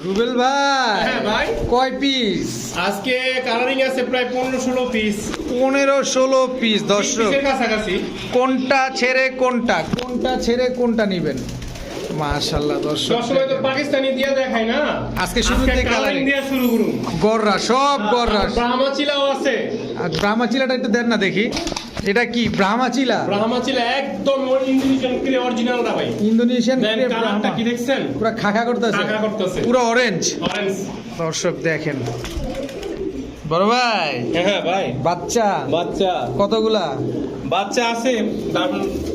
রুবেল ভাই হ্যাঁ ভাই। কয় পিস আজকে কালারিং আছে প্রায় পনেরো ষোলো পিস পনেরো ষোলো পিস দর্শক। কাছাকাছি। কোনটা ছেড়ে কোনটা? কোনটা ছেড়ে কোনটা নিবেন? মাশাল্লাহ দর্শক সবসময় তো পাকিস্তানি দিয়ে দেখাই না? আজকে শুরুতে কালারিং coloring। দিয়ে শুরু করুন। গররা সব গররা। ব্রাহ্মা চিলাও আছে। আর ব্রাহ্মাচিলাটা একটু দেন না দেখি। এটা কি ব্রাহ্মাচিলা? ব্রাহ্মা চিলা একদম ইন্দোনেশিয়ান ক্রে অরিজিনালটা ভাই। ইন্দোনেশিয়ান দেন crepe কি দেখছেন? পুরো খাখা করতেছে। খাখা করতেছে। পুরো অরেঞ্জ অরেঞ্জ দর্শক দেখেন। বড় ভাই। হ্যাঁ ভাই। বাচ্চা। বাচ্চা। কতগুলা? বাচ্চা আছে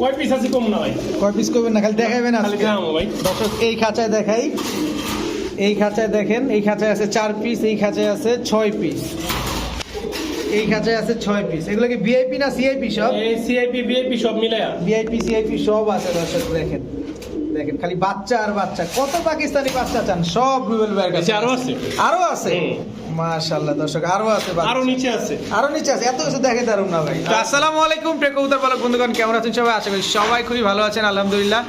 কয় পিস আছে কম না ভাই? কয় পিস করবেন না? খালি দেখাবেন আজকে। ভাই। দর্শক এই খাঁচায় দেখাই। এই খাঁচায় দেখেন এই খাঁচায় আছে চার পিস এই খাঁচায় আছে ছয় পিস এই খাঁচায় আছে ছয় পিস এগুলো কি ভিআইপি না সিআইপি সব? এই সিআইপি বিআইপি সব মিলায়া। ভিআইপি সিআইপি সব আছে দর্শক দেখেন। দেখেন খালি বাচ্চা আর বাচ্চা। কত পাকিস্তানি বাচ্চা চান? সব রুবেল ভাইয়ের কাছে আরও আছে? আরও আছে। মাশাআল্লাহ দর্শক আরও আছে। আরও নিচে আছে। আরও নিচে আছে এত কিছু দেখে দারুণ না ভাই। তো আসসালামু আলাইকুম প্রিয় কবুতর পালক বন্ধুগণ কেমন আছেন সবাই? আশা করি সবাই খুবই ভালো আছেন আলহামদুলিল্লাহ।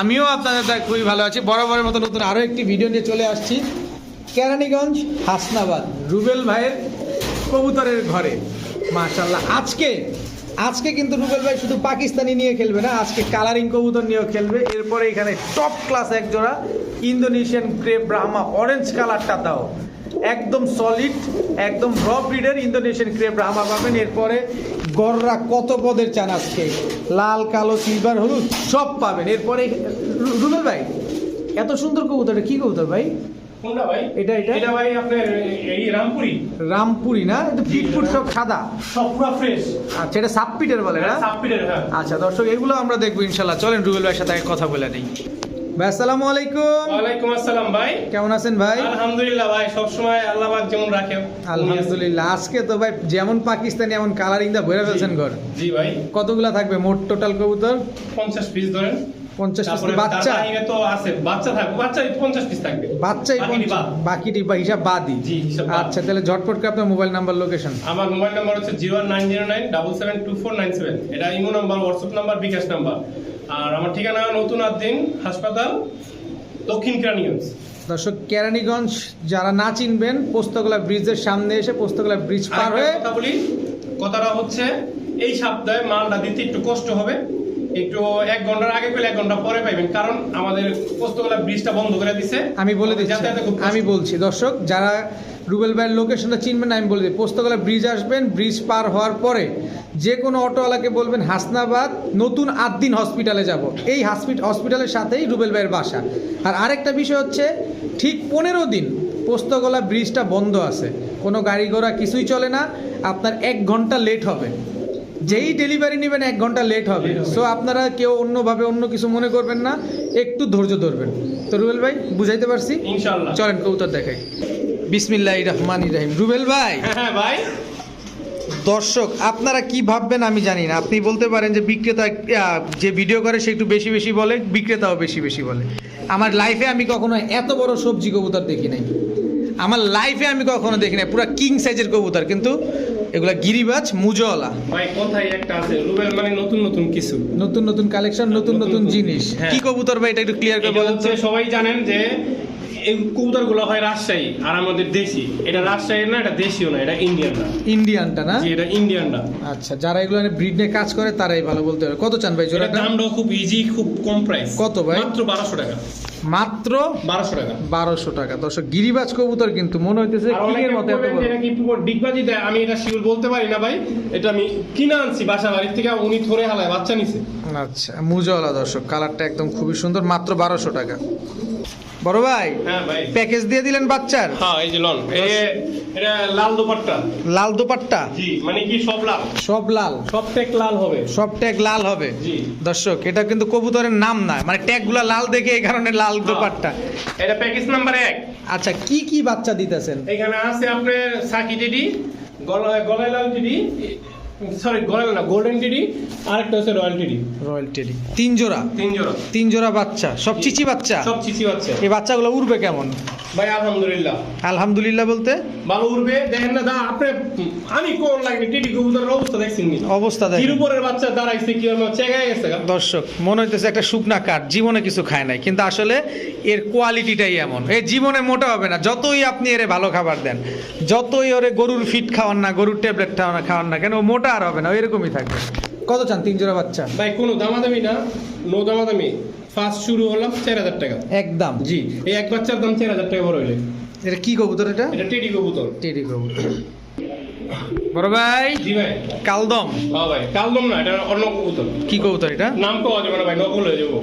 আমিও আপনাদের খুবই ভালো আছি। বরাবরের মতো নতুন আরও একটি ভিডিও নিয়ে চলে আসছি। কেরানীগঞ্জ হাসনাবাদ রুবেল ভাইয়ের কবুতরের ঘরে। মাশাল্লাহ আজকে আজকে কিন্তু রুবেল ভাই শুধু পাকিস্তানি নিয়ে খেলবে না আজকে কালারিং কবুতর নিয়েও খেলবে। এরপরে এখানে টপ ক্লাস এক জোড়া ইন্দোনেশিয়ান ক্রেপ ব্রাহ্মা অরেঞ্জ কালারটা দাও। একদম সলিড একদম র ব্রিডের ইন্দোনেশিয়ান ক্রেপ ব্রাহ্মা পাবেন। এরপরে গররা কত পদের চান আজকে? লাল কালো সিলভার হলুদ সব পাবেন। এরপরে রুবেল ভাই এত সুন্দর কবুতর কি কবুতর ভাই? এটা, এটা? এটা ভাই আপনার এই রামপুরি। রামপুরি না? এটা সব সাদা। সব পুরো ফ্রেশ আচ্ছা এটা সাবপিটের বলে না? হ্যাঁ। আচ্ছা দর্শক এগুলো আমরা দেখব ইনশাল্লাহ। চলেন রুবেল ভাইয়ের সাথে কথা বলে নিই। ভাই আসসালামু আলাইকুম। ওয়ালাইকুম আসসালাম ভাই। কেমন আছেন ভাই? আলহামদুলিল্লাহ ভাই সব সময় আল্লাহ পাক যেমন রাখে আলহামদুলিল্লাহ আজকে তো ভাই যেমন পাকিস্তানি এমন কালারিং দা ভরে ফেলছেন ঘর। জি ভাই। কতগুলা থাকবে মোট টোটাল কবুতর? 50 পিস ধরেন। পিস বাচ্চা। তো আছে বাচ্চা থাকবে বাচ্চা 50 পিস থাকবে। বাচ্চাই বাকিটি বাদ। হিসাব বাদই। জি, বাদ। আচ্ছা তাহলে ঝটপট করে আপনার মোবাইল নাম্বার লোকেশন আমার মোবাইল নাম্বার হচ্ছে zero nine zero nine double seven two four nine seven এটা imo number WhatsApp number bKash number আর আমার ঠিকানা নতুন আদিন হাসপাতাল দক্ষিণ কেরানীগঞ্জ দর্শক কেরানীগঞ্জ যারা না চিনবেন পোস্তকলা ব্রিজের সামনে এসে পোস্তগোলা ব্রিজ পার হয়ে কথা বলি কথাটা হচ্ছে এই সপ্তাহে মালটা দিতে একটু কষ্ট হবে। একটু এক ঘণ্টার আগে পেলে এক ঘণ্টা পরে পাইবেন কারণ আমাদের পোস্তগোলা ব্রিজটা বন্ধ করে দিছে। আমি বলে দিচ্ছি আমি বলছি দর্শক যারা রুবেল ভাইয়ের লোকেশনটা চিনবেন না, আমি বলে দিই। পোস্তগোলা ব্রিজ আসবেন ব্রিজ পার হওয়ার পরে যে কোনো অটোওয়ালাকে বলবেন হাসনাবাদ নতুন আদ্দিন হসপিটালে যাব। এই হসপিটাল হসপিটালের সাথেই রুবেল ভাইয়ের বাসা। আর আরেকটা বিষয় হচ্ছে ঠিক পনেরো দিন পোস্তগোলা ব্রিজটা বন্ধ আছে। কোনো গাড়ি ঘোড়া কিছুই চলে না আপনার এক ঘণ্টা লেট হবে। যেই ডেলিভারি নেবেন এক ঘণ্টা লেট হবে। সো আপনারা কেউ অন্যভাবে অন্য কিছু মনে করবেন না একটু ধৈর্য ধরবেন। তো রুবেল ভাই বুঝাইতে পারছি? চলেন কৌতর দেখাই। বিসমিল্লাহ রহমান রাহিম। রুবেল ভাই হ্যাঁ হ্যাঁ ভাই। দর্শক আপনারা কি ভাববেন আমি জানি না। আপনি বলতে পারেন যে বিক্রেতা যে ভিডিও করে সে একটু বেশি বেশি বলে বিক্রেতাও বেশি বেশি বলে। আমার লাইফে আমি কখনো এত বড় সবজি কবুতর দেখি নাই। আমার লাইফে আমি কখনো দেখি নাই। পুরো কিং সাইজের কবুতর কিন্তু এগুলা গিরিবাজ মুজওয়ালা। ভাই কথাই একটা আছে। রুবেল মানে নতুন নতুন কিছু। নতুন নতুন কালেকশন নতুন নতুন নতুন নতুন জিনিস। হ্যাঁ। কি কবুতর ভাই এটা একটু ক্লিয়ার করে বলেন সবাই জানেন যে এই কবুতরগুলো হয় রাজশাহী আর আমাদের দেশি। এটা রাজশাহী না এটা দেশীয় না এটা ইন্ডিয়ান না ইন্ডিয়ানটা না? জি এটা ইন্ডিয়ানটা। আচ্ছা যারা এগুলো ব্রিড নিয়ে কাজ করে তারাই ভালো বলতে পারে। কত চান ভাই জোড়াটা? দামটাও খুব ইজি খুব কম প্রাইস কত ভাই? মাত্র বারোশো টাকা। মাত্র বারোশো টাকা। বারোশো টাকা। দর্শক গিরিবাজ কবুতর কিন্তু মনে হইতেছে আর কিং অনেকে এর মতো এত। এটা কি ডিগবাজি দেয় আমি এটা শিওর বলতে পারি না ভাই। এটা আমি কিনে আনছি বাসা বাড়ির থেকে উনি ধরে হালায় বাচ্চা নিছে। আচ্ছা মুজওয়ালা দর্শক কালারটা একদম খুবই সুন্দর মাত্র বারোশো টাকা। বড় ভাই হ্যাঁ প্যাকেজ দিয়ে দিলেন বাচ্চার? হ্যাঁ এই যে লন। এটা লাল দোপাট্টা। লাল দোপাট্টা? জি মানে কি সব লাল? সব লাল। সব টেক লাল হবে। সব ট্যাগ লাল হবে। জি। দর্শক এটা কিন্তু কবুতরের নাম না। মানে ট্যাকগুলা লাল দেখে এই কারণে লাল দোপাট্টা। এটা প্যাকেজ নাম্বার এক। আচ্ছা কি কি বাচ্চা দিতেছেন? এখানে আছে আপনার সাকি দিদি গলায় গলায় লাল টেডি সরি গোল্ডেন না গোল্ডেন টিডি আরেকটা হচ্ছে রয়্যাল টিডি রয়্যাল টেডি তিন জোড়া? তিন জোড়া। তিন জোড়া বাচ্চা। সব চিচি বাচ্চা? সব চিচি বাচ্চা। এই বাচ্চাগুলো উড়বে কেমন? ভাই আলহামদুলিল্লাহ। আলহামদুলিল্লাহ বলতে? ভালো উঠবে দেখেন না দা আপনি আমি কোন টিডি কবুতরের অবস্থা দেখছেন নি অবস্থা দেখেন। তিরুপরের বাচ্চা দাঁড়াইছে কি ওর চেগায় গেছে দর্শক মনে হইতেছে একটা শুকনা কাঠ জীবনে কিছু খায় নাই। কিন্তু আসলে এর কোয়ালিটিটাই এমন। এই জীবনে মোটা হবে না। যতই আপনি এরে ভালো খাবার দেন যতই ওরে গরুর ফিট খাওয়ান না গরুর ট্যাবলেট খাওয়ান না খাওয়ান না কেন ও মোটা আর হবে না এরকমই থাকবে। কত চান তিন জোড়া বাচ্চা? ভাই কোনো দামাদামি না নো দামাদামি। ফার্স্ট শুরু হলাম চার হাজার টাকা। একদম। জি এই এক বাচ্চার দাম চার হাজার টাকা বড় হইলে। এটা কি কবুতর এটা? এটা টেডি কবুতর। টেডি কবুতর। বড় ভাই জি ভাই। কালদম। হ্যাঁ ভাই কালদম না এটা অন্য কবুতর। কি কবুতর এটা? নাম পাওয়া যাবে না ভাই নকল হয়ে যাব।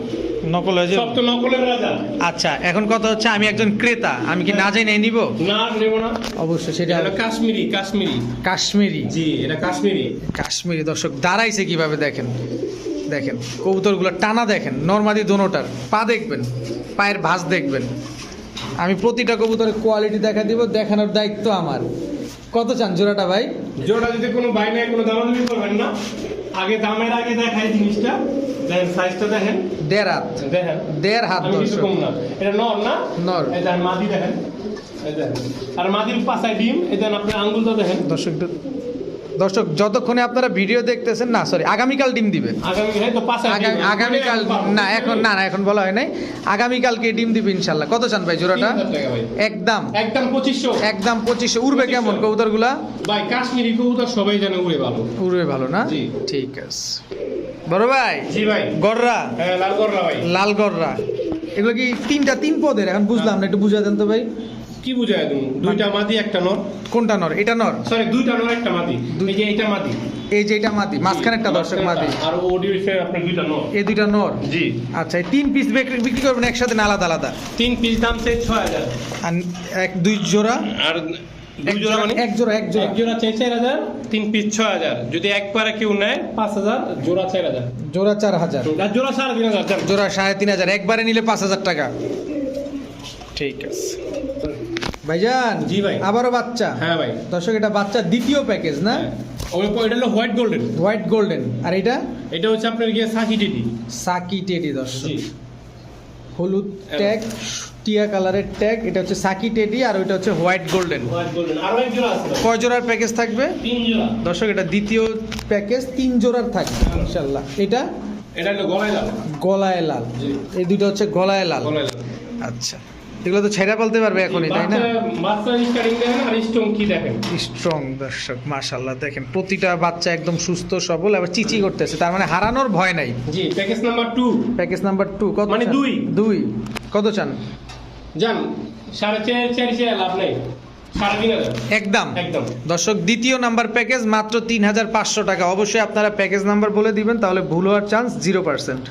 নকল সব তো নকলের রাজা। আচ্ছা এখন কথা হচ্ছে আমি একজন ক্রেতা আমি কি না যাই নাই নিব? না নেব না। অবশ্যই সেটা কাশ্মীরি কাশ্মীরি। কাশ্মীরি। জি এটা কাশ্মীরি। কাশ্মীরি দর্শক দাঁড়াইছে কীভাবে দেখেন? দেখেন কবুতরগুলো টানা দেখেন নর্মাদি দোনোটার পা দেখবেন পায়ের ভাঁজ দেখবেন। আমি প্রতিটা কবুতরের কোয়ালিটি দেখা দিব দেখানোর দায়িত্ব আমার। কত চান জোড়াটা ভাই? জোড়া যদি কোনো ভাই নাই কোনো দাম দিবি করবেন না। আগে দামের আগে দেখাই জিনিসটা। দেখেন সাইজটা দেখেন। দেড় হাত। দেখেন। দেড় হাত দর্শক। কম না। এটা নর না? নর। এই দেখেন মাদি দেখেন। এই দেখেন আর মাদির পাশায় ডিম। এই আপনি আঙ্গুলটা দেখেন। দর্শক দর্শক যতক্ষণে আপনারা ভিডিও দেখতেছেন না সরি আগামীকাল ডিম দিবে। আগামীকাল না এখন না না এখন বলা হয় নাই। আগামীকালকে ডিম দিবে ইনশাল্লাহ কত চান ভাই জোড়াটা? 3000 টাকা ভাই। একদম। একদম পঁচিশশো। একদম পঁচিশশো। উড়বে কেমন 2500 কবুতরগুলা? ভাই কাশ্মীরি কবুতর সবাই জানে উড়ে ভালো। উড়বে ভালো না? ঠিক আছে। বড় ভাই? জি ভাই। গররা? হ্যাঁ লাল করলা ভাই। লাল গররা। এগুলো কি তিনটা তিন পদের? এখন বুঝলাম না একটু বুঝা দেন তো ভাই। কি বুঝায় তুমি? দুইটা মাদি একটা নর? কোনটা নর? এটা নর? সরি দুইটা নর একটা মাদি। এই যে এটা মাদি। এই যে এটা মাদি মাঝখানে একটা দর্শক মাদি। আর ওডিওসে আপনার দুইটা নর। এই দুইটা নর? জি। আচ্ছা এই তিন পিস বিক্রি করবেন একসাথে না আলাদা আলাদা? তিন পিস দাম ছয় হাজার। আর এক দুই জোড়া? আর দুই জোড়া মানে? এক জোড়া এক জোড়া। এক জোড়া চাই চার হাজার তিন পিস ছয় হাজার। যদি একবারে কেউ নেয় পাঁচ হাজার জোড়া চার হাজার। জোড়া চার হাজার। জোড়া সাড়ে তিন হাজার জোড়া সাড়ে তিন হাজার একবারে নিলে পাঁচ হাজার টাকা। ঠিক আছে। ভাইজান জি ভাই। আবারও বাচ্চা। হ্যাঁ ভাই। দর্শক এটা বাচ্চা দ্বিতীয় প্যাকেজ না? ওই এটা হলো হোয়াইট গোল্ডেন হোয়াইট গোল্ডেন আর এটা? এটা হচ্ছে আপনার গিয়ে সাকি টিটি সাকি টেডি দর্শক। হলুদ ট্যাগ টিয়া কালারের ট্যাগ এটা হচ্ছে সাকি টেডি আর ওইটা হচ্ছে হোয়াইট গোল্ডেন। কয় জোড়ার প্যাকেজ থাকবে? তিন জোড়া। দর্শক এটা দ্বিতীয় প্যাকেজ তিন জোড়ার থাকবে ইনশাল্লাহ। এটা? এটা হলো গলায় লাল। গলায় লাল। এই দুটো হচ্ছে গলায় লাল। আচ্ছা। এগুলো তো ছেড়া বলতে পারবে এখনই তাই না? স্টারিং আর স্টোন কি দেখেন? স্ট্রং দর্শক মাশাল্লাহ দেখেন প্রতিটা বাচ্চা একদম সুস্থ সবল আবার চিচি করতেছে তার মানে হারানোর ভয় নাই। জি package number two package number two কত মানে? দুই। দুই। কত চান? যান সাড়ে চার চার চার লাভ নেই। একদম। দর্শক দ্বিতীয় নাম্বার প্যাকেজ মাত্র তিন হাজার পাঁচশো টাকা। অবশ্যই আপনারা প্যাকেজ নাম্বার বলে দিবেন তাহলে ভুল হওয়ার চান্স জিরো পার্সেন্ট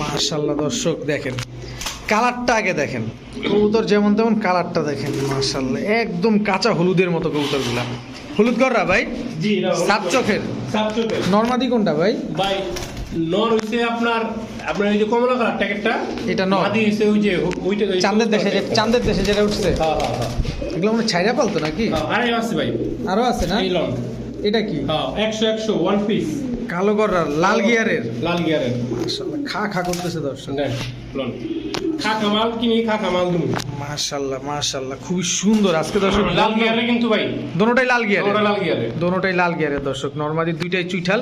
মাশাল্লাহ দর্শক দেখেন। কালারটা আগে দেখেন। কবুতর যেমন তেমন কালারটা দেখেন মাশাল্লাহ একদম কাঁচা হলুদের মতো কবুতরগুলা। হলুদ কররা ভাই? জি সাত চোখের? নর্মাদি কোনটা ভাই? ভাই নর হইছে আপনার আপনার এই যে কমলা কালার প্যাকেটটা এটা নর। মাদি হইছে ওই যে ওইটা চাঁদের দেশে যে চাঁদের দেশে যেটা উঠছে। হ্যাঁ হ্যাঁ হ্যাঁ। এগুলো মানে ছাইরা পালতো নাকি? আরে আছে ভাই। আরও আছে না? এই এটা কি? হ্যাঁ ওয়ান পিস কালো গররা লাল গিয়ারের। লাল গিয়ারের। খা খা করতেছে দর্শক। কিনি তুমি? মাশাআল্লাহ মাশাল্লাহ খুবই সুন্দর। আজকে দর্শক লাল গিয়ারে কিন্তু ভাই। দোনোটাই লাল গিয়ারের দোনোটাই লাল গিয়ারে। দোনোটাই লাল গিয়ারে দর্শক। নরমালি দুইটাই চুইঠাল।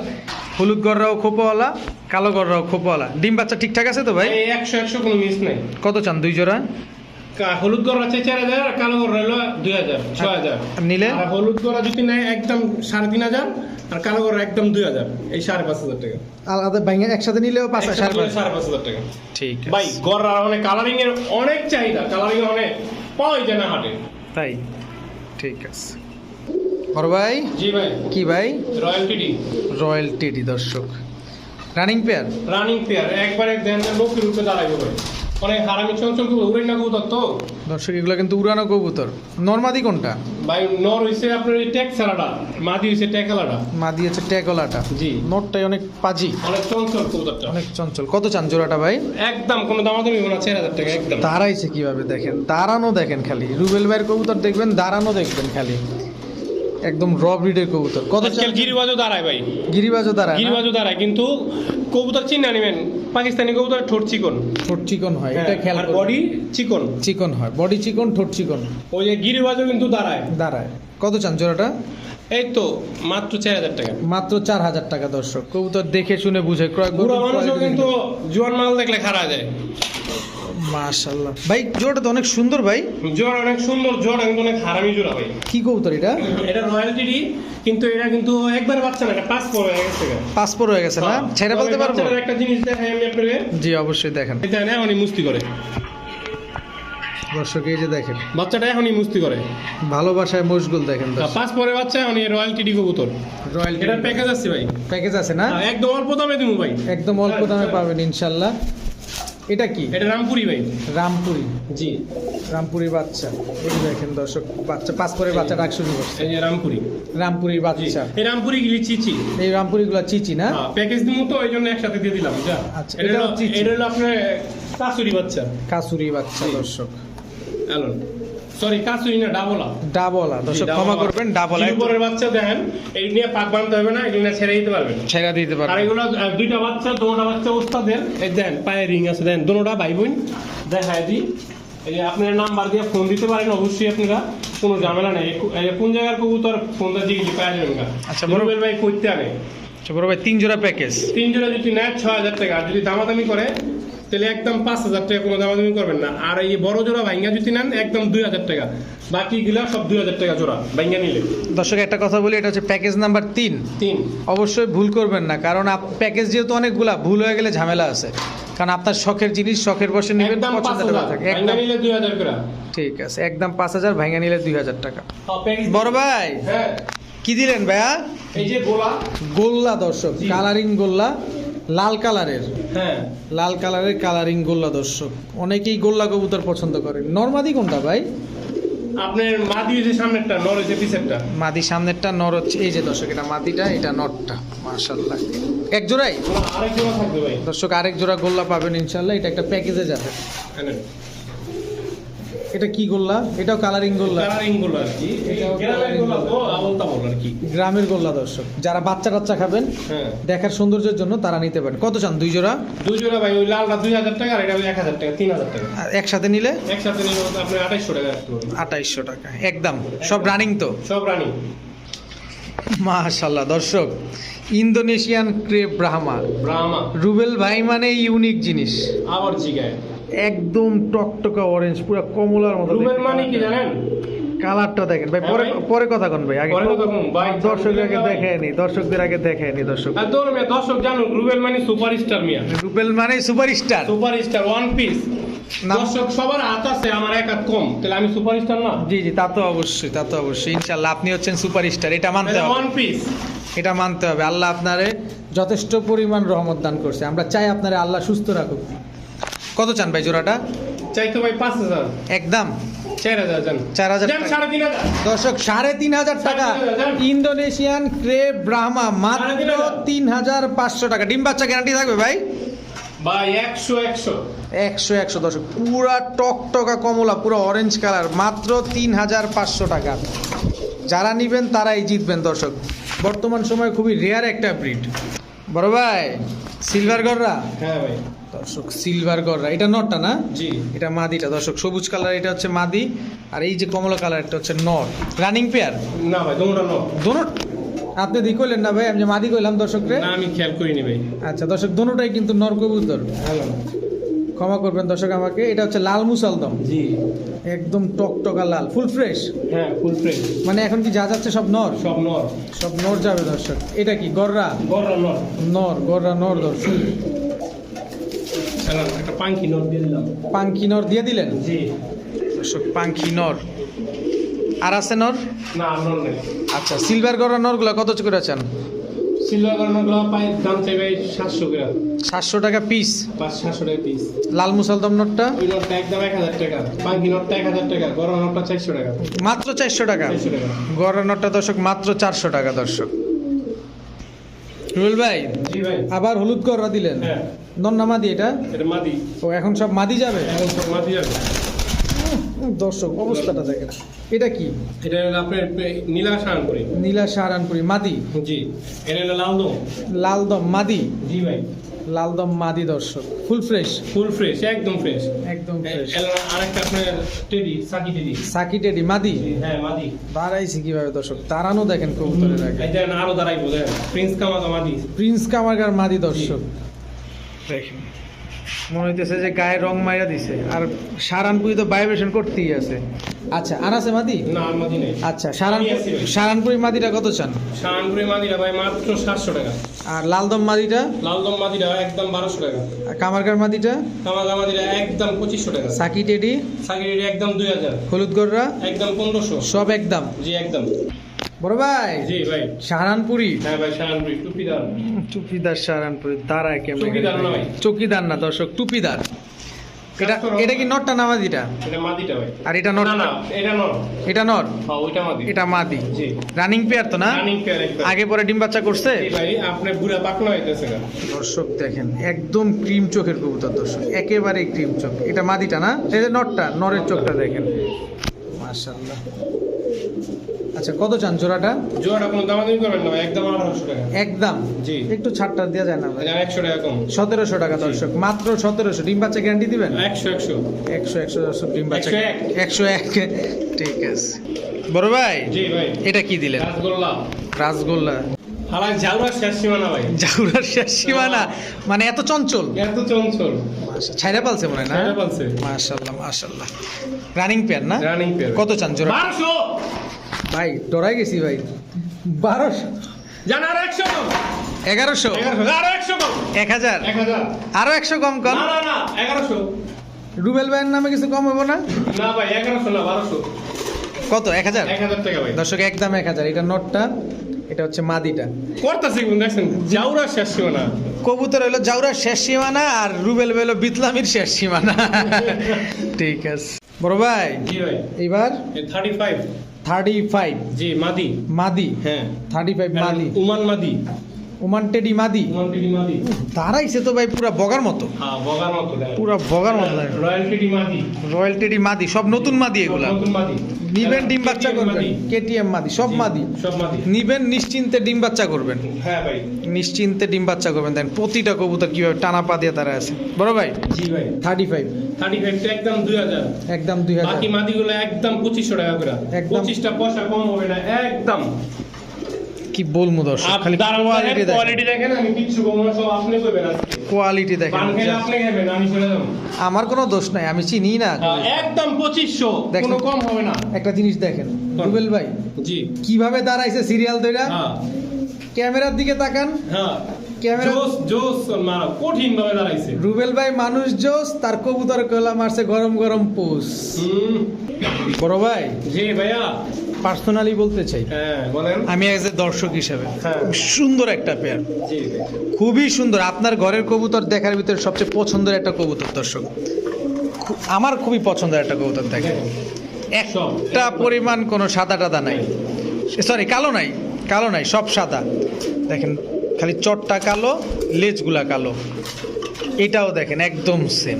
হলুদ গররাও খোপওয়ালা কালো গররাও খোপওয়ালা। ডিম বাচ্চা ঠিকঠাক আছে তো ভাই? এই একশো একশো কোনো মিস নাই। কত চান দুই জোড়া? হলুদ গড় আছে চার হাজার আর কালো গড় রইল দুই হাজার ছয় হাজার। নিলে? আর হলুদ গড়া যদি নেয় একদম সাড়ে তিন হাজার আর কালো গড় একদম দুই হাজার এই সাড়ে পাঁচ হাজার টাকা। আলাদা ভাঙে একসাথে নিলেও পাঁচ সাড়ে পাঁচ হাজার। টাকা। ঠিক ভাই গড় অনেক কালারিং এর অনেক চাহিদা কালারিং অনেক পাওয়াই যায় না হাটে। তাই? ঠিক আছে। বড় ভাই? জি ভাই। কি ভাই? রয়্যালটি ডি রয়্যাল টেডি দর্শক। রানিং পেয়ার রানিং পেয়ার একবারে দেন লোকের রূপে দাঁড়াইবে ভাই। অনেক হারামি চঞ্চল করে উড়ে না কবুতর তো। দর্শক এগুলো কিন্তু উড়ানো কবুতর। নর্মাদি কোনটা? ভাই নর হইছে আপনার এই ট্যাক সালাডা মাদি হইছে ট্যাকালাডা মা দিয়েছে ট্যাগলাটা জি। নোটটাই অনেক পাজি। অনেক চঞ্চল কবুতরটা। অনেক চঞ্চল। কত চান জোড়াটা ভাই? একদম কোনো দামাদামি না চার হাজার টাকা একদম। দাঁড়াইছে কীভাবে দেখেন? দাঁড়ানো দেখেন খালি। রুবেল ভাইয়ের কবুতর দেখবেন দাঁড়ানো দেখবেন খালি। একদম র ব্রিডের কবুতর। কত আজকাল গিরিবাজও দাঁড়ায় ভাই। গিরিবাজও তারা গিরিবাজও দাঁড়ায় কিন্তু কবুতর চিন্তা নেবেন। পাকিস্তানি কবুতর ঠোঁট চিকন। ঠোঁট চিকন হয় এটা হ্যাঁ, খেয়াল আর বডি চিকন। চিকন হয় বডি চিকন ঠোঁট চিকন। ওই যে গিরিবাজও কিন্তু দাঁড়ায়। দাঁড়ায়। কত চান জোড়াটা? এই তো মাত্র চার হাজার টাকা। মাত্র চার হাজার টাকা দর্শক। কবুতর দেখে শুনে বুঝে ক্রয় বুড়ো মানুষও কিন্তু জোয়ান মাল দেখলে খারা যায়। মাশাল্লাহ ভাই জোড়াটা তো অনেক সুন্দর ভাই। জোয়ার অনেক সুন্দর জোয়ার কিন্তু অনেক হারামি জোড়া ভাই। কি কবুতর এটা? এটা রয়্যালটি কিন্তু এটা কিন্তু একবার বাচ্চা না এটা পাঁচ পর হয়ে গেছে পাসপোর্ট হয়ে গেছে না? ছেড়ে বলতে পারব? একটা জিনিস দেখাই আমি আপনাকে। জি অবশ্যই দেখেন। এটা না এখনই মুস্তি করে। দর্শক এই যে দেখেন। বাচ্চাটা এখনই মুস্তি করে। ভালোবাসায় মশগুল দেখেন পাঁচ পরে বাচ্চা এখন রয়্যালটি কবুতর রয়্যাল এটার প্যাকেজ আছে ভাই। প্যাকেজ আছে না? হ্যাঁ, একদম অল্প দামে দিব ভাই। একদম অল্প দামে পাবেন ইনশাল্লাহ। এটা কি? এটা রামপুরি ভাই। রামপুরি। জি। রামপুরি বাচ্চা। এই দেখেন দর্শক বাচ্চা পাঁচ পরে বাচ্চা ডাক শুরু করছে। এই যে রামপুরি। বাচ্চা। এই রামপুরি গিলি চিচি। এই রামপুরিগুলো চিচি না? হ্যাঁ প্যাকেজ দিব তো এই জন্য একসাথে দিয়ে দিলাম আচ্ছা, এটা হলো আপনার কাসুরি বাচ্চা। কাসুরি বাচ্চা দর্শক। অ্যালন সরি কাসুরি না ডাবলা ডাবলা দর্শক ক্ষমা করবেন ডাবলা উপরের বাচ্চা এই নিয়ে পাক বানতে হবে না এগুলো ছেড়ে দিতে পারবেন। ছেড়া দিতে আর পারবেন এগুলো দুইটা বাচ্চা দুটা বাচ্চা ওস্তাদের। এই দেন পায়ে রিং আছে দেন দুটোটা ভাই বোন। দেখায় দিই এই আপনার নাম্বার দিয়ে ফোন দিতে পারেন অবশ্যই আপনারা কোনো ঝামেলা নেই। কোন জায়গার কবুতর ফোনটা দিয়ে পাওয়া যাবে না। আচ্ছা, রুবেল ভাই করতে আনে। আচ্ছা, বড় ভাই তিন জোড়া প্যাকেজ তিন জোড়া যদি নেয় ছ হাজার টাকা। আর যদি দামাদামি করে তাহলে একদম পাঁচ হাজার টাকা কোনো দামাদামি করবেন না। আর এই বড় জোড়া ভাঙ্গা যদি নেন একদম দুই হাজার টাকা। বাকি গুলা সব দুই হাজার টাকা জোড়া ভাঙ্গা নিলে। দর্শক একটা কথা বলি এটা হচ্ছে প্যাকেজ নাম্বার তিন। তিন। অবশ্যই ভুল করবেন না কারণ প্যাকেজ যেহেতু অনেকগুলা ভুল হয়ে গেলে ঝামেলা আছে। কারণ আপনার শখের জিনিস শখের বসে নেবেন হাজার। থাকে। একদম নিলে দুই হাজার করে। ঠিক আছে একদম পাঁচ হাজার ভাঙা নিলে দুই হাজার টাকা। বড় ভাই হ্যাঁ। কি দিলেন ভাইয়া? এই যে গোলা। গোল্লা দর্শক কালারিং গোল্লা। লাল কালারের? হ্যাঁ। লাল কালারের কালারিং গোল্লা দর্শক। অনেকেই গোল্লা কবুতর পছন্দ করে। নর্মাদি কোনটা ভাই? আপনার মাদি যে সামনেরটা নর হচ্ছে পিছেরটা। মাদি সামনেরটা নর হচ্ছে এই যে দর্শক এটা মাদিটা এটা নরটা। মাশাআল্লাহ। এক জোড়াই? আরেক জোড়া থাকবে ভাই। দর্শক আরেক জোড়া গোল্লা পাবেন ইনশাল্লাহ এটা একটা প্যাকেজে যাবে। এনেন। এটা কি গোল্লা? এটাও কালারিং গোল্লা। কালারিংগুলো আর কি। গ্রামের গোল্লা দর্শক। যারা বাচ্চা টাচ্চা খাবেন হ্যাঁ। দেখার সৌন্দর্যের জন্য তারা নিতে পারেন। কত চান? দুই জোড়া? দুই জোড়া ভাই ওই লালটা দুই হাজার টাকা আর এটা এক হাজার টাকা তিন হাজার টাকা। আর একসাথে নিলে? একসাথে নিলে হতো আপনার আঠাইশশো টাকা আঠাইশশো টাকা। একদম। সব রানিং তো? সব রানি মাশাল্লাহ দর্শক Indonesian crepe Brahma. Brahma. Rubel ভাই মানে ইউনিক জিনিস। আবার জিগায়। একদম টকটকা অরেঞ্জ পুরো কমলার মতো রুবেল মানে কি জানেন? কালারটা দেখেন। ভাই পরে হ্যাঁ পরে কথা কোন ভাই আগে। পরে কথা কম, ভাই। দর্শকের আগে দেখে নি দর্শকদের আগে দেখে নি দর্শক। মেয়ে দর্শক জানুক রুবেল মানে সুপারস্টার মিয়া। রুবেল মানে সুপারস্টার সুপারস্টার ওয়ান পিস দর্শক সবার হাত আছে আমার এক হাত কম। তাহলে আমি সুপারস্টার না? জি জি তা তো অবশ্যই তা তো অবশ্যই। ইনশাল্লাহ আপনি হচ্ছেন সুপারস্টার এটা মানতে হবে। ওয়ান পিস এটা মানতে হবে। আল্লাহ আপনারে যথেষ্ট পরিমাণ রহমত দান করছে। আমরা চাই আপনারে আল্লাহ সুস্থ রাখুক। কত চান ভাই জোড়াটা? চাইতো ভাই পাঁচ হাজার। একদম। দর্শক সাড়ে তিন হাজার টাকা। ইন্দোনেশিয়ান ক্রেপ ব্রাহ্মা মাত্র তিন হাজার। পাঁচশো টাকা। ডিম বাচ্চা গ্যারান্টি থাকবে ভাই? ভাই একশো একশো। একশো একশো দর্শক। পুরা টকটকা কমলা পুরো অরেঞ্জ কালার মাত্র তিন হাজার পাঁচশো টাকা। যারা নিবেন তারাই জিতবেন দর্শক। বর্তমান সময়ে খুবই রেয়ার একটা ব্রিড বড় ভাই সিলভার গররা হ্যাঁ ভাই। দর্শক সিলভার গররা এটা নটটা না? জি। এটা মাদিটা। দর্শক সবুজ কালার এটা হচ্ছে মাদি আর এই যে কমলা কালার এটা হচ্ছে নট। রানিং পেয়ার না ভাই তোমরা নো দোনো আপনি দি কইলেন না ভাই আমি যে মাদি কইলাম দর্শকরে না আমি খেয়াল করিনি ভাই। আচ্ছা দর্শক দোনোটাই কিন্তু নর কবুতর। ক্ষমা করবেন দর্শক আমাকে এটা হচ্ছে লাল মুসালদম। জি। একদম টকটকা লাল ফুল ফ্রেশ হ্যাঁ ফুল ফ্রেশ মানে এখন কি যা যাচ্ছে সব নর? সব নর। সব নর যাবে দর্শক। এটা কি গররা গররা নর। নর গররা নর দর্শক। একটা পাঙ্কি নর দিয়ে দিলাম। পাঙ্কি নর দিয়ে দিলেন? জি। দর্শক পাঙ্কি নর। আর আছে নর? না নর নেই। আচ্ছা সিলভার গররা নরগুলো কত করে আছেন? সিলভার গরনগুলো পাই দাম চাই সাতশো গ্রাম। সাতশো টাকা পিস পাঁচ সাতশো টাকা পিস লাল মুসালদম নটটা ওই নোটটা একদম এক হাজার টাকা। পাঙ্কি নোটটা এক হাজার টাকা গরম নোটটা চারশো টাকা। মাত্র চারশো টাকা? চারশো নটটা দর্শক মাত্র চারশো টাকা দর্শক। রুল ভাই জি আবার হলুদ গররা দিলেন? হ্যাঁ। মাদি এটা? এটা মাদি। ও এখন সব মাদি যাবে? এখন সব মাদি যাবে। দর্শক অবস্থাটা দেখেন। এটা কি? এটা আপনার নীলা শাহানপুরি নীলা মাদি? জি। এটা লালদম লালদম মাদি? জি ভাই। লালদম মাদি দর্শক। Full fresh? ফুল ফ্রেশ একদম ফ্রেশ। একদম ফ্রেশ। আরেকটা আপনার টেডি সাকি টেডি। সাকি টেডি মাদি? হ্যাঁ মাদি। দাঁড়াইছে কীভাবে দর্শক? তারানো দেখেন কবুতরের আগে। দেখেন আরও প্রিন্স কামাকা মাদি। প্রিন্স কামারগার মাদি দর্শক। দেখেন মনে হইতেছে যে গায়ে রং মাইরা দিছে। আর সারানপুরি তো ভাইব্রেশন করতেই আছে। আচ্ছা আর আছে মাদি? না মাদি নেই। আচ্ছা সারানপুর সারানপুরি মাদিটা কত চান? শাহানপুরি মাদিটা ভাই মাত্র সাতশো টাকা। আর লালদম মাদিটা? লালদম মাদিটা একদম বারোশো টাকা। আর কামারগার মাদিটা? কামাকা মাদিটা একদম পঁচিশশো টাকা। সাকি টেডি সাকি টেডি একদম দুই হাজার। হলুদগড়রা? একদম পনেরোশো। সব একদম। জি একদম। বড় ভাই? জি ভাই। সাহারানপুরি? হ্যাঁ ভাই শাহানপুরি টুপিদার। টুপিদার সাহারানপুরি দাঁড়ায় কেমন চৌকিদার না ভাই। চৌকিদার না দর্শক টুপিদার। এটা এটা কি নটটা না মাদিটা? এটা মাদিটা ভাই। আর এটা নট না এটা নর এটা নর হ্যাঁ ওইটা মাদি। এটা মাদি। জি। রানিং পেয়ার তো না? রানিং পেয়ার আগে পরে ডিম বাচ্চা করছে? ভাই আপনি বুড়া হইতেছে না দর্শক দেখেন একদম ক্রিম চোখের কবুতর দর্শক। একেবারে ক্রিম চোখ। এটা মাদিটা না? এই যে নটটা নরের চোখটা দেখেন। মাশাআল্লাহ। আচ্ছা কত চান জোড়াটা? জোড়াটা কোনো দামাদামি করবেন না একদম আঠারোশো টাকা। একদম? জি। একটু ছাড়টা দেওয়া যায় না একশো টাকা কম। সতেরোশো টাকা দর্শক মাত্র সতেরোশো। ডিম বাচ্চা গ্যারান্টি দিবেন? একশো একশো। একশো একশো দর্শক ডিম বাচ্চা একশো এক। ঠিক আছে। বড় ভাই জি ভাই। এটা কি দিলেন? রাসগোল্লা। রাসগোল্লা। শেষ মানে এত চঞ্চল? এত চঞ্চল। ছাইরা পালছে মনে হয় না? মাশাল্লাহ মাশাল্লাহ রানিং পেয়ার না? রানিং পেয়ার কত চান জোড়া? ভাই ডরাই গেছি ভাই। বারোশো জান আর একশো এগারোশো? আরও একশো কম। এক হাজার? আরও একশো কম কম না না না এগারোশো। রুবেল ভাইয়ের নামে কিছু কম হব না? না ভাই এগারোশো না বারোশো। কত? এক হাজার? এক হাজার টাকা ভাই। দর্শক একদম এক হাজার। এটা নোটটা এটা হচ্ছে মাদিটা। করতেছি কোন দেখছেন? জাউরা শেষ সীমানা। কবুতর হলো জাউরার শেষ সীমানা আর রুবেল হলো বিতলামির শেষ সীমানা। ঠিক আছে। বড় ভাই এবার থার্টি ফাইভ থার্টি ফাইভ জি মাদি মাদি হ্যাঁ থার্টি ফাইভ মাদি উমান মাদি ওমান টেডি মাদি? টিডি মাদি। দাঁড়াইছে তো ভাই পুরা বগার মতো। হ্যাঁ বগার মতো পুরা বগার মতো রয়্যাল টিডি মাদি। রয়্যাল টেডি মাদি সব নতুন মাদি এগুলা। নতুন মাদি। নিবেন ডিম বাচ্চা KTM করবেন। কেটিএম মাদি সব মাদি। সব মাদি। নিবেন নিশ্চিন্তে ডিম বাচ্চা করবেন। হ্যাঁ ভাই। নিশ্চিন্তে ডিম বাচ্চা করবেন। দেন প্রতিটা কবুতর কীভাবে টানা পা দিয়ে তারা আছে। বড় ভাই? জি ভাই। ফাইভ থার্টি ফাইভটা একদম দুই হাজার। একদম দুই হাজার। বাকি মাদিগুলো একদম পঁচিশশো টাকা করে। একদম। পঁচিশটা পয়সা কম হবে না একদম। কি বলব দর্শক? খালি কোয়ালিটি দেখেন। কোয়ালিটি দেখেন আমি সব আপনি করবেন কোয়ালিটি দেখেন আপনি খাবেন আমি চলে যাব। আমার কোনো দোষ নাই আমি চিনি না। হ্যাঁ, একদম পঁচিশশো। কোনো কম হবে না। একটা জিনিস দেখেন রুবেল ভাই জি। কীভাবে দাঁড়াইছে সিরিয়াল ধরে হ্যাঁ। ক্যামেরার দিকে তাকান। হ্যাঁ। ক্যামেরা জোস জোস মারা কঠিন ভাবে দাঁড়াইছে। রুবেল ভাই মানুষ জোস তার কবুতর কলা মারছে গরম গরম পোষ বড় ভাই। জি ভাইয়া। পার্সোনালি বলতে চাই। হ্যাঁ আমি এজ এ দর্শক হিসেবে। হ্যাঁ। সুন্দর একটা পেয়ার খুবই সুন্দর। আপনার ঘরের কবুতর দেখার ভিতরে সবচেয়ে পছন্দের একটা কবুতর দর্শক। আমার খুবই পছন্দের একটা কবুতর দেখেন। একটা পরিমাণ কোনো সাদা টাদা নাই। সরি কালো নাই। কালো নাই সব সাদা। দেখেন খালি চটটা কালো লেজগুলা কালো। এটাও দেখেন একদম সেম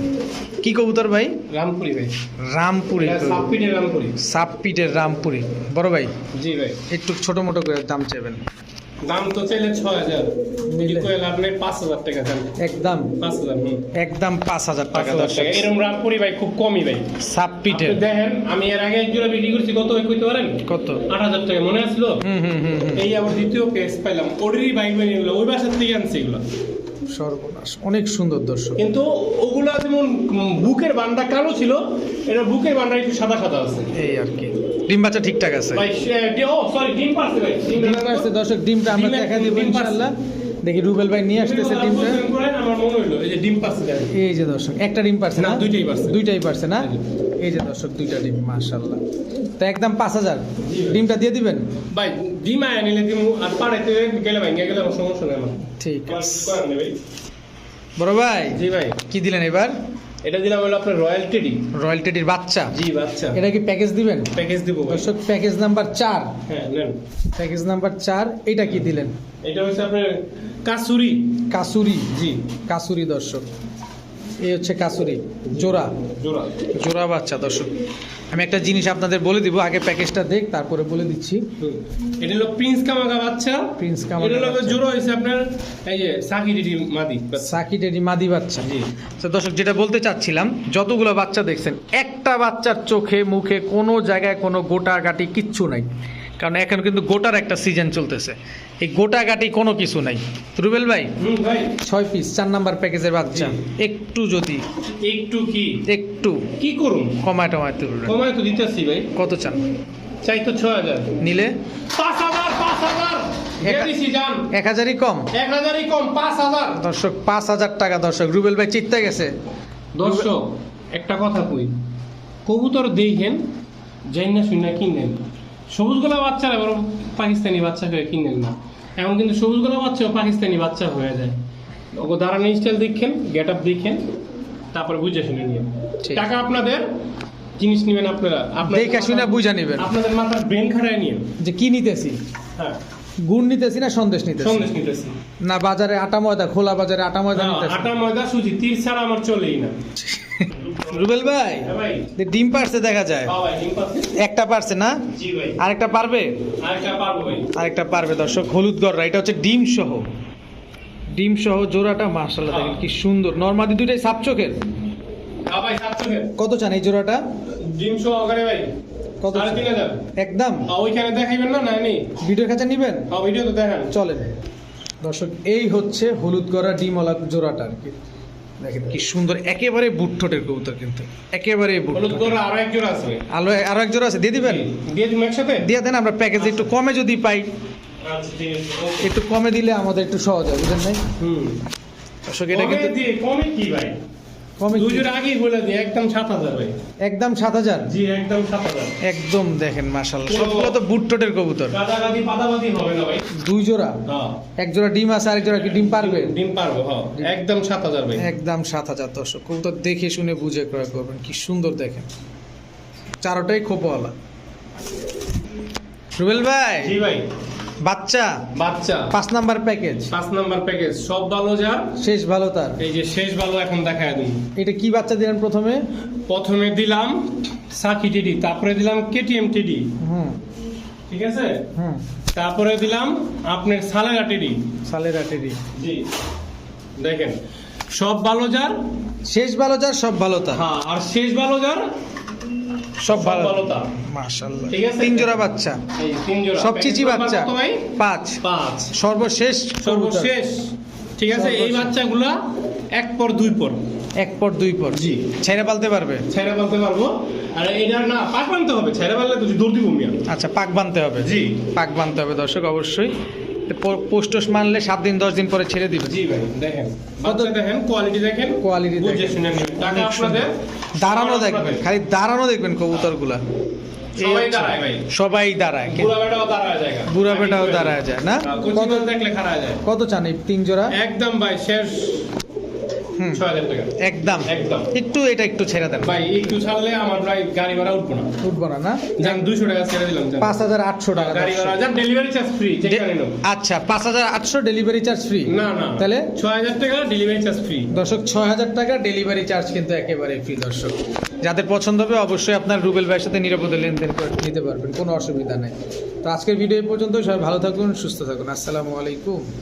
কি কবুতর ভাই? রামপুরি ভাই। রামপুরি। এটা সাবপিটের রামপুরি। সাপপিটের রামপুরি। বড় ভাই? জি ভাই। একটু ছোট মোটো করে দাম চাইবেন। দাম তো চাইলে ছয় হাজার। নিলে? কোয়েল আপনি পাঁচ হাজার টাকা দেন একদম। পাঁচ হাজার একদম পাঁচ হাজার টাকা দর্শক। এরকম রামপুরি ভাই খুব কমই ভাই। সাপপিটের। দেখেন আমি এর আগে এক জোড়া বিক্রি করছি কত কইতে পারেন? কত? আট হাজার টাকা মনে আসলো হুম হুম হুম হুম। এই আবার দ্বিতীয় কেস পাইলাম। ওদেরই বাইক এগুলো। ওই বাসার থেকে আনছি এগুলো। সর্বনাশ। অনেক সুন্দর দর্শক। কিন্তু ওগুলা যেমন বুকের বান্ডা কালো ছিল এটা বুকের বান্ডা একটু সাদা সাদা আছে। এই আর কি। ডিম বাচ্চা ঠিকঠাক আছে? ভাই ও সরি ডিম পারছে ভাই। ডিম ডিম পারছে দর্শক ডিমটা আমরা দেখা দিব ইনশাআল্লাহ দেখি রুবেল ভাই নিয়ে আসতেছে ডিমটা মনে এই যে ডিম পারছে এই যে দর্শক একটা ডিম পারছে না? দুইটাই পারছে। দুইটাই পারছে না? এই যে দর্শক দুইটা ডিম মাশাআল্লাহ। তো একদম পাঁচ হাজার। ডিমটা দিয়ে দিবেন? ভাই ডিম আয় নিলে ডিম আর পাড়াইতে গেলে ভাই গেলে সমস্যা নেই ঠিক আছে। বড় ভাই জি ভাই। কি দিলেন এবার? এটা দিলাম হলো আপনার রয়্যাল টেডি রয়্যাল টেডির বাচ্চা? জি বাচ্চা। এটা কি প্যাকেজ দিবেন? প্যাকেজ দিব দর্শক প্যাকেজ নাম্বার চার। হ্যাঁ নেন। প্যাকেজ নাম্বার চার এটা কি দিলেন? এটা হচ্ছে আপনার কাসুরি। কাসুরি জি কাসুরি দর্শক। এই হচ্ছে কাসুরি জোড়া। জোড়া। জোড়া বাচ্চা দর্শক। আমি একটা জিনিস আপনাদের বলে দিব আগে প্যাকেজটা দেখ তারপরে বলে দিচ্ছি। এটা হলো প্রিন্স কামাগা বাচ্চা। প্রিন্স কামাগা এটা হলো জোড়া হয়েছে আপনার এই যে সাকি ডিডি মাদি। সাকি সাকিটেরি মাদি বাচ্চা। জি। তো দর্শক যেটা বলতে চাচ্ছিলাম যতগুলো বাচ্চা দেখছেন একটা বাচ্চার চোখে মুখে কোনো জায়গায় কোনো গোটা গাটি কিচ্ছু নাই। কারণ এখন কিন্তু গোটার একটা সিজন চলতেছে। এই গোটা গাটি কোনো কিছু নাই। রুবেল ভাই? ছয় পিস চার নাম্বার প্যাকেজের বাচ্চা। একটু যদি। একটু কি? একটু। কি করুন? কমায় টমায় তুলবেন কমায় তো দিতেছি ভাই। কত চান? চাই তো ছয় হাজার। নিলে? পাঁচ হাজার পাঁচ হাজার। এক হাজারই কম? এক হাজারই কম পাঁচ হাজার। দর্শক পাঁচ হাজার টাকা দর্শক। রুবেল ভাই চিত্তে গেছে। দর্শক একটা কথা কই। কবুতর দেখেন যাই না শুনে কিনেন। সবুজ গোলা বাচ্চারা এবার পাকিস্তানি বাচ্চা হয়ে কিনেন না। এমন কিন্তু সবুজ গোলা বাচ্চাও পাকিস্তানি বাচ্চা হয়ে যায়। ওকে দাঁড়ানো স্টাইল দেখেন গেট আপ দেখেন তারপরে বুঝে শুনে নিন ঠিক। টাকা আপনাদের জিনিস নেবেন আপনারা। দেখে শুনে বুঝে নেবেন। আপনাদের মাথার ব্রেন খাটায় নিন যে কি নিতেছি? হ্যাঁ। গুড় নিতেছি না সন্দেশ নিতেছি? সন্দেশ নিতেছি। না বাজারে আটা ময়দা খোলা বাজারে আটা ময়দা নিতেছি। আটা ময়দা সুজি তীর ছাড়া আমার চলেই না। রুবেল ভাই হ্যাঁ ডিম পারছে দেখা যায়। হ্যাঁ একটা পারছে না? আরেকটা পারবে? আরেকটা পারব পারবে দর্শক হলুদ গড়রা এটা হচ্ছে ডিম সহ। ডিম সহ জোড়াটা মার্শাল্লাহ দেখেন কি সুন্দর। নর্মাদি দুইটাই সাপ চোখের? হ্যাঁ কত চান এই জোড়াটা? ডিম ভাই। কত একদম? ওইখানে দেখাইবেন না না ভিডিওর কাছে নিবেন? হ্যাঁ ভিডিও তো দেখান। চলেন। দর্শক এই হচ্ছে হলুদ গড়া ডিমওয়ালা জোড়াটা আর কি। দেখেন কি সুন্দর একেবারে বুট ঠোঁটের কবুতর কিন্তু। একেবারে বুট। আরও এক জোড়া আছে। আলো আরও এক জোড়া আছে দিয়ে দিবেন? দিয়ে দিন একসাথে? দিয়ে দেন আমরা প্যাকেজ একটু কমে যদি পাই। আচ্ছা। একটু কমে দিলে আমাদের একটু সহজ হয় বুঝলেন ভাই হুম। এটা কিন্তু কমে কি ভাই? কমে আগেই বলে দিই একদম সাত হাজার ভাই। একদম সাত হাজার? জি একদম সাত হাজার। একদম দেখেন মাশাল্লাহ পুরো- সবগুলো তো বুট কবুতর। গাদাগাদি পাদাবাদি হবে না ভাই। দুই জোড়া হ্যাঁ। এক জোড়া ডিম আছে আরেক জোড়া কি ডিম পারবে? ডিম পারব হ্যাঁ। একদম সাত হাজার ভাই। একদম সাত হাজার দর্শক। কবুতর দেখে শুনে বুঝে ক্রয় করবেন। কি সুন্দর দেখেন। চারোটাই খোপওয়ালা। রুবেল ভাই জি ভাই। বাচ্চা? বাচ্চা। পাঁচ নাম্বার প্যাকেজ। পাঁচ নাম্বার প্যাকেজ। সব ভালো যা? শেষ ভালো তার। এই যে শেষ ভালো এখন দেখায় দিন এটা কি বাচ্চা দিলেন প্রথমে? প্রথমে দিলাম সাকি টিডি তারপরে দিলাম কেটিএম টিডি। হুম। ঠিক আছে? হুম। তারপরে দিলাম আপনার সালেরা টিডি। সালের আটেরি জি। দেখেন সব ভালো যার? শেষ ভালো যার সব ভালো তার। হ্যাঁ আর শেষ ভালো যার? সব ভালো। মাশাআল্লাহ। ঠিক আছে? তিন জোড়া বাচ্চা। এই তিন জোড়া সব চিচি বাচ্চা। পাঁচ। পাঁচ। সর্বশেষ সর্বশেষ। ঠিক আছে? এই। বাচ্চাগুলা এক পর দুই পর। এক পর দুই পর। জি। ছেড়ে পালতে পারবে? ছেড়ে বলতে পারব। আর এটা না পাক বানতে হবে। ছেড়ে পারলে তো দৌড় দিব মিয়া আচ্ছা পাক বানতে হবে। জি। পাক বানতে হবে দর্শক অবশ্যই। পোস্টস মানলে সাত দিন দশ দিন পরে ছেড়ে দিবে। জি ভাই দেখেন। বাচ্চা দেখেন কোয়ালিটি দেখেন কোয়ালিটি দেখেন। টাকা আপনাদের দাঁড়ানো দেখবেন খালি দাঁড়ানো দেখবেন কবুতরগুলা সবাই দাঁড়ায় বুড়া বেটাও দাঁড়ায় যায় না? কত কত দেখলে কত চান তিন জোড়া? একদম ভাই শেষ। ছয় হাজার টাকা। একদম। একদম। একটু এটা একটু ছেড়ে দেন। ভাই একটু ছাড়লে আমার প্রায় গাড়ি ভাড়া উঠবো না। উঠবো না না? যান দুশো টাকা ছেড়ে দিলাম পাঁচ হাজার আটশো টাকা গাড়ি ভাড়া যান ডেলিভারি চার্জ ফ্রি আচ্ছা পাঁচ হাজার আটশো ডেলিভারি চার্জ ফ্রি না না। তাহলে? ছয় হাজার টাকা ডেলিভারি চার্জ ফ্রি দর্শক ছয় হাজার টাকা ডেলিভারি চার্জ কিন্তু একেবারে ফ্রি দর্শক। যাদের পছন্দ হবে অবশ্যই আপনার রুবেল ভাইয়ের সাথে নিরাপদে লেনদেন করে নিতে পারবেন কোনো অসুবিধা নেই। তো আজকের ভিডিও পর্যন্ত সবাই ভালো থাকুন সুস্থ থাকুন। আসসালামু আলাইকুম।